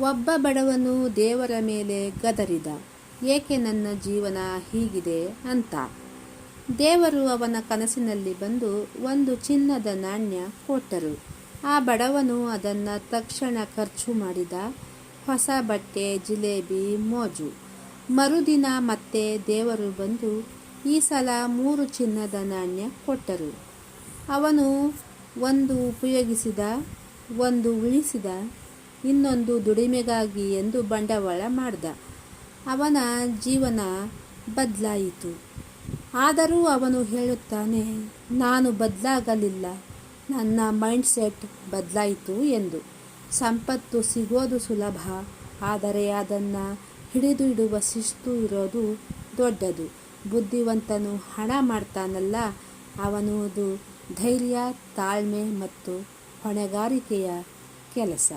ಒಬ್ಬ ಬಡವನು ದೇವರ ಮೇಲೆ ಗದರಿದ, ಏಕೆ ನನ್ನ ಜೀವನ ಹೀಗಿದೆ? ಅಂತ. ದೇವರು ಅವನ ಕನಸಿನಲ್ಲಿ ಬಂದು ಒಂದು ಚಿನ್ನದ ನಾಣ್ಯ ಕೊಟ್ಟರು. ಆ ಬಡವನು ಅದನ್ನು ತಕ್ಷಣ ಖರ್ಚು ಮಾಡಿದ ಹೊಸ ಬಟ್ಟೆ, ಜಿಲೇಬಿ, ಮೋಜು. ಮರುದಿನ ಮತ್ತೆ ದೇವರು ಬಂದು ಈ ಸಲ ಮೂರು ಚಿನ್ನದ ನಾಣ್ಯ ಕೊಟ್ಟರು. ಅವನು ಒಂದು ಉಪಯೋಗಿಸಿದ, ಒಂದು ಉಳಿಸಿದ ಇನ್ನೊಂದು ದುಡಿಮೆಗಾಗಿ ಎಂದು ಬಂಡವಾಳ ಮಾಡಿದ. ಅವನ ಜೀವನ ಬದಲಾಯಿತು. ಆದರೂ ಅವನು ಹೇಳುತ್ತಾನೆ, ನಾನು ಬದಲಾಗಲಿಲ್ಲ. ನನ್ನ ಮೈಂಡ್ಸೆಟ್ ಬದಲಾಯಿತು ಎಂದು. ಸಂಪತ್ತು ಸಿಗೋದು ಸುಲಭ, ಆದರೆ ಅದನ್ನು ಹಿಡಿದು ಇಡುವ ಶಿಸ್ತು ಇರೋದು ದೊಡ್ಡದು. ಬುದ್ಧಿವಂತನು ಹಣ ಮಾಡ್ತಾನಲ್ಲ, ಅವನದು ಧೈರ್ಯ, ತಾಳ್ಮೆ ಮತ್ತು ಹೊಣೆಗಾರಿಕೆಯ ಕೆಲಸ.